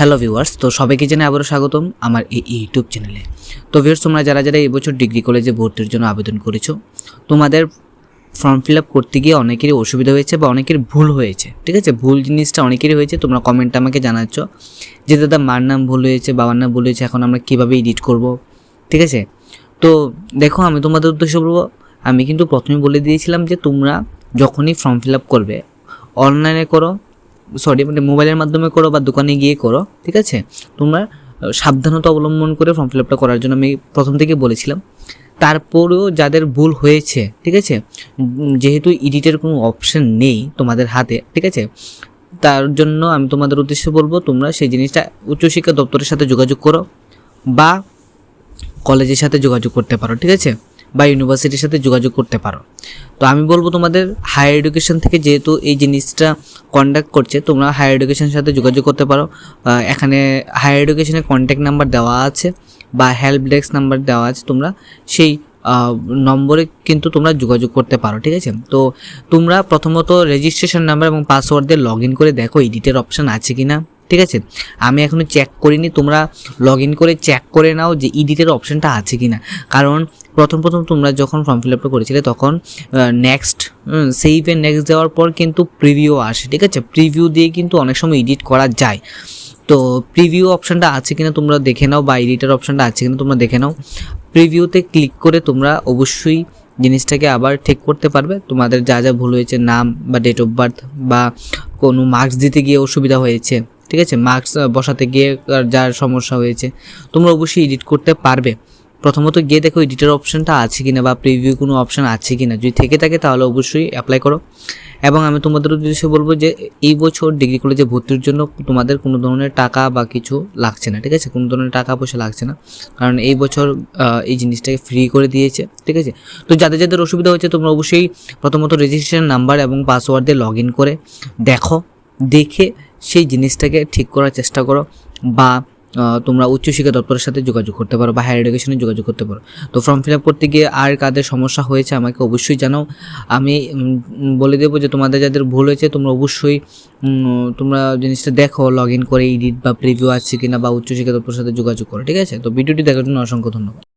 Hello viewers, তো সবাইকে জানাই আবারও স্বাগতম আমার এই ইউটিউব চ্যানেলে। তো ভিউয়ার্স, তোমরা যারা যারা এবছর ডিগ্রি কলেজে ভর্তির জন্য আবেদন করেছ, তোমাদের ফর্ম ফিল আপ করতে গিয়ে অনেকেরই অসুবিধা হয়েছে বা অনেকের ভুল হয়েছে, ঠিক আছে? ভুল জিনিসটা অনেকেরই হয়েছে, তোমরা কমেন্টে আমাকে জানাচ্ছ যে, দাদা, মার নাম ভুল হয়েছে, বাবার নাম ভুল হয়েছে, এখন আমরা কীভাবে এডিট করব? ঠিক আছে? তো দেখো, আমি তোমাদের উদ্দেশ্য বলব, আমি কিন্তু প্রথমে বলে দিয়েছিলাম যে, তোমরা যখনই ফর্ম ফিল আপ করবে অনলাইনে করো সরি মানে মোবাইলের মাধ্যমে করো বা দোকানে গিয়ে করো, ঠিক আছে? তোমরা সাবধানতা অবলম্বন করে ফর্ম ফিল আপটা করার জন্য আমি প্রথম থেকে বলেছিলাম। তারপরেও যাদের ভুল হয়েছে, ঠিক আছে? যেহেতু এডিটের কোনো অপশন নেই তোমাদের হাতে, ঠিক আছে? তার জন্য আমি তোমাদের উদ্দেশ্যে বলব, তোমরা সেই জিনিসটা উচ্চশিক্ষা দপ্তরের সাথে যোগাযোগ করো বা কলেজের সাথে যোগাযোগ করতে পারো, ঠিক আছে? বা ইউনিভার্সিটির সাথে যোগাযোগ করতে পারো। তো আমি বলব তোমাদের হায়ার এডুকেশন থেকে যেহেতু এই জিনিসটা কন্ডাক্ট করছে, তোমরা হায়ার এডুকেশনের সাথে যোগাযোগ করতে পারো। এখানে হায়ার এডুকেশনের কন্ট্যাক্ট নাম্বার দেওয়া আছে বা হেল্প ডেস্ক নাম্বার দেওয়া আছে তোমরা। সেই নম্বরে কিন্তু তোমরা যোগাযোগ করতে পারো, ঠিক আছে? তো তোমরা প্রথমত রেজিস্ট্রেশন নাম্বার এবং পাসওয়ার্ড দিয়ে লগ ইন করে দেখো এডিটের অপশান আছে কি না ঠিক আছে? আমি এখনও চেক করিনি, তোমরা লগ ইন করে চেক করে নাও যে এডিটের অপশানটা আছে কি না কারণ প্রথম প্রথম তোমরা যখন ফর্ম ফিল আপটা করেছিলে তখন নেক্সট সেইভে নেক্সট দেওয়ার পর কিন্তু প্রিভিউ আসে, ঠিক আছে? প্রিভিউ দিয়ে কিন্তু অনেক সময় এডিট করা যায়। তো প্রিভিউ অপশানটা আছে কিনা তোমরা দেখে নাও বা এডিটার অপশানটা আছে কিনা তোমরা দেখে নাও। প্রিভিউতে ক্লিক করে তোমরা অবশ্যই জিনিসটাকে আবার ঠিক করতে পারবে। তোমাদের যা যা ভুল হয়েছে, নাম বা ডেট অফ বার্থ বা কোনো মার্কস দিতে গিয়ে অসুবিধা হয়েছে। ঠিক আছে? মার্কস বসাতে গিয়ে যার সমস্যা হয়েছে। তোমরা অবশ্যই এডিট করতে পারবে। প্রথমত গিয়ে দেখো এডিটার অপশানটা আছে কিনা বা প্রিভিউ কোনো অপশান আছে কিনা। যদি থেকে থাকে তাহলে অবশ্যই অ্যাপ্লাই করো। এবং আমি তোমাদের উদ্দেশ্যে বলব যে এই বছর ডিগ্রি কলেজে ভর্তির জন্য তোমাদের কোনো ধরনের টাকা বা কিছু লাগছে না, ঠিক আছে? কোনো ধরনের টাকা পয়সা লাগছে না। কারণ এই বছর এই জিনিসটাকে ফ্রি করে দিয়েছে, ঠিক আছে? তো যাদের যাদের অসুবিধা হচ্ছে তোমরা অবশ্যই প্রথমত রেজিস্ট্রেশন নাম্বার এবং পাসওয়ার্ড দিয়ে লগ ইন করে দেখো, দেখে সেই জিনিসটাকে ঠিক করার চেষ্টা করো বা তোমরা উচ্চশিক্ষা দপ্তরের সাথে যোগাযোগ করতে পারো বা হায়ার এডুকেশনে যোগাযোগ করতে পারো। তো ফর্ম ফিল আপ করতে গিয়ে আর কাদের সমস্যা হয়েছে আমাকে অবশ্যই জানাও। আমি বলে দেবো যে তোমাদের যাদের ভুল হয়েছে, তোমরা অবশ্যই তোমরা জিনিসটা দেখো লগ ইন করে ইডিট বা প্রিভিউ আছে কিনা বা উচ্চশিক্ষা দপ্তরের সাথে যোগাযোগ করো, ঠিক আছে? তো ভিডিওটি দেখার জন্য অসংখ্য ধন্যবাদ।